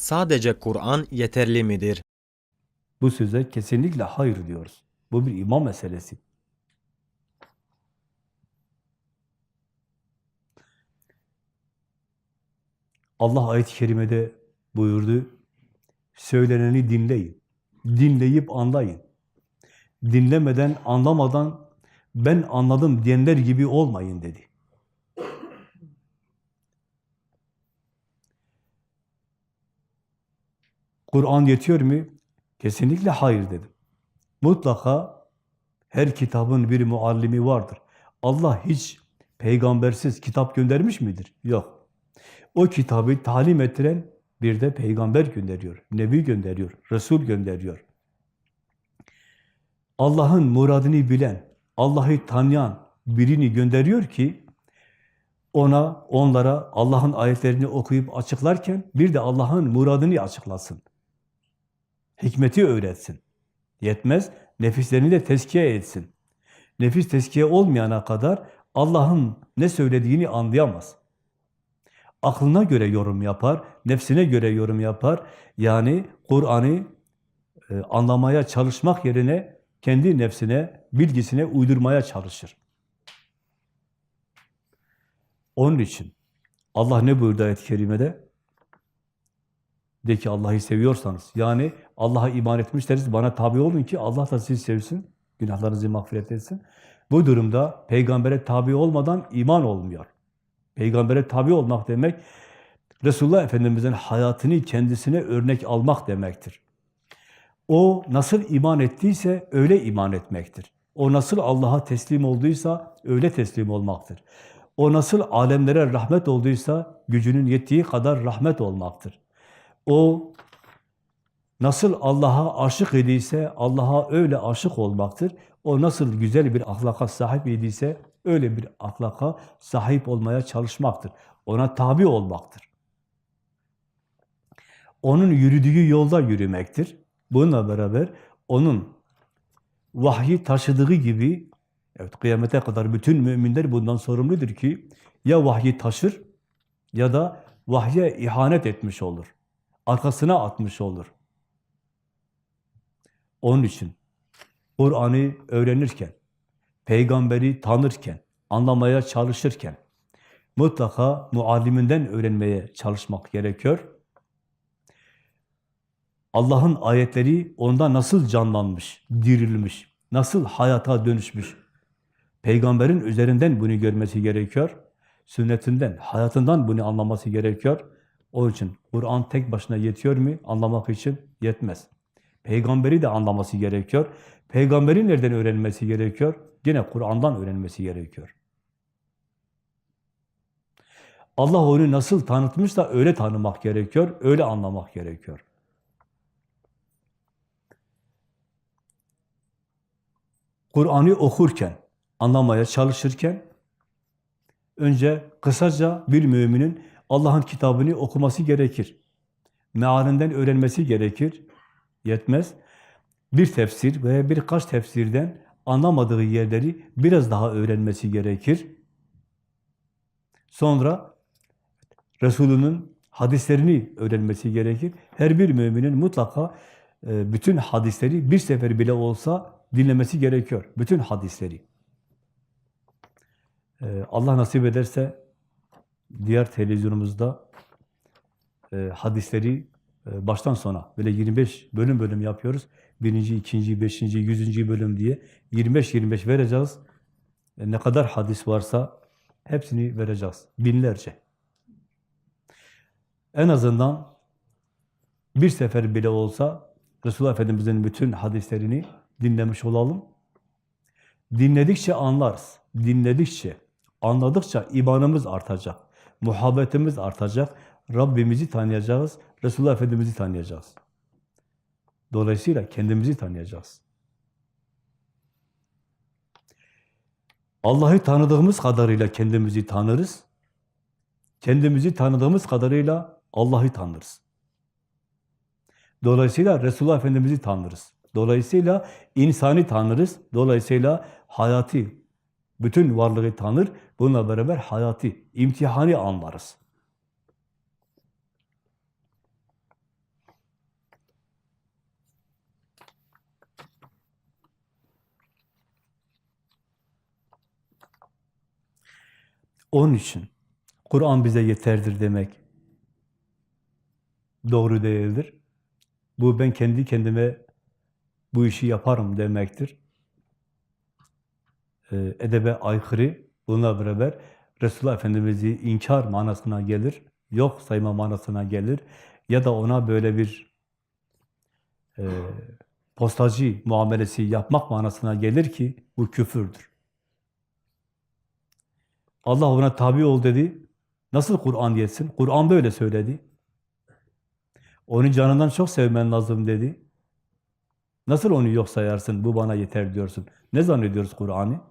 Sadece Kur'an yeterli midir? Bu söze kesinlikle hayır diyoruz. Bu bir iman meselesi. Allah ayet-i kerimede buyurdu, söyleneni dinleyin, dinleyip anlayın. Dinlemeden, anlamadan ben anladım diyenler gibi olmayın dedi. Kur'an yetiyor mu? Kesinlikle hayır dedim. Mutlaka her kitabın bir muallimi vardır. Allah hiç peygambersiz kitap göndermiş midir? Yok. O kitabı talim ettiren bir de peygamber gönderiyor, nebi gönderiyor, resul gönderiyor. Allah'ın muradını bilen, Allah'ı tanıyan birini gönderiyor ki ona, onlara Allah'ın ayetlerini okuyup açıklarken bir de Allah'ın muradını açıklasın. Hikmeti öğretsin. Yetmez, nefislerini de tezkiye etsin. Nefis tezkiye olmayana kadar Allah'ın ne söylediğini anlayamaz. Aklına göre yorum yapar, nefsine göre yorum yapar. Yani Kur'an'ı e, anlamaya çalışmak yerine kendi nefsine, bilgisine uydurmaya çalışır. Onun için Allah ne buyurdu ayet-i kerimede? De ki Allah'ı seviyorsanız, yani Allah'a iman etmişseniz bana tabi olun ki Allah da sizi sevsin, günahlarınızı mağfiret etsin. Bu durumda peygambere tabi olmadan iman olmuyor. Peygambere tabi olmak demek, Resulullah Efendimiz'in hayatını kendisine örnek almak demektir. O nasıl iman ettiyse öyle iman etmektir. O nasıl Allah'a teslim olduysa öyle teslim olmaktır. O nasıl alemlere rahmet olduysa gücünün yettiği kadar rahmet olmaktır. O nasıl Allah'a aşık idiyse Allah'a öyle aşık olmaktır. O nasıl güzel bir ahlaka sahip idiyse öyle bir ahlaka sahip olmaya çalışmaktır. Ona tabi olmaktır. Onun yürüdüğü yolda yürümektir. Bununla beraber onun vahyi taşıdığı gibi evet kıyamete kadar bütün müminler bundan sorumludur ki ya vahyi taşır ya da vahye ihanet etmiş olur. Arkasına atmış olur. Onun için Kur'an'ı öğrenirken, peygamberi tanırken, anlamaya çalışırken mutlaka mualliminden öğrenmeye çalışmak gerekiyor. Allah'ın ayetleri onda nasıl canlanmış, dirilmiş, nasıl hayata dönüşmüş. Peygamberin üzerinden bunu görmesi gerekiyor. Sünnetinden, hayatından bunu anlaması gerekiyor. Onun için Kur'an tek başına yetiyor mu? Anlamak için yetmez. Peygamberi de anlaması gerekiyor. Peygamberi nereden öğrenmesi gerekiyor? Yine Kur'an'dan öğrenmesi gerekiyor. Allah onu nasıl tanıtmışsa öyle tanımak gerekiyor, öyle anlamak gerekiyor. Kur'an'ı okurken, anlamaya çalışırken önce kısaca bir müminin Allah'ın kitabını okuması gerekir. Mealinden öğrenmesi gerekir. Yetmez. Bir tefsir veya birkaç tefsirden anlamadığı yerleri biraz daha öğrenmesi gerekir. Sonra Resulünün hadislerini öğrenmesi gerekir. Her bir müminin mutlaka e, bütün hadisleri bir sefer bile olsa dinlemesi gerekiyor. Bütün hadisleri. E, Allah nasip ederse diğer televizyonumuzda e, hadisleri e, baştan sona böyle 25 bölüm bölüm yapıyoruz. Birinci, ikinci, beşinci, yüzüncü bölüm diye 25-25 vereceğiz. E, ne kadar hadis varsa hepsini vereceğiz. Binlerce. En azından bir sefer bile olsa Resulullah Efendimiz'in bütün hadislerini dinlemiş olalım. Dinledikçe anlarız. Dinledikçe, anladıkça imanımız artacak. Muhabbetimiz artacak. Rabbimizi tanıyacağız. Resulullah Efendimiz'i tanıyacağız. Dolayısıyla kendimizi tanıyacağız. Allah'ı tanıdığımız kadarıyla kendimizi tanırız. Kendimizi tanıdığımız kadarıyla Allah'ı tanırız. Dolayısıyla Resulullah Efendimiz'i tanırız. Dolayısıyla insani tanırız. Dolayısıyla hayatı, bütün varlığı tanır, bununla beraber hayatı, imtihanı anlarız. Onun için Kur'an bize yeterdir demek doğru değildir. Bu ben kendi kendime bu işi yaparım demektir. Ee, edebe aykırı, bununla beraber Resulullah Efendimiz'i inkar manasına gelir, yok sayma manasına gelir ya da ona böyle bir e, postacı muamelesi yapmak manasına gelir ki bu küfürdür. Allah ona tabi ol dedi. Nasıl Kur'an yetsin? Kur'an böyle söyledi. Onu canından çok sevmen lazım dedi. Nasıl onu yok sayarsın, bu bana yeter diyorsun. Ne zannediyoruz Kur'an'ı?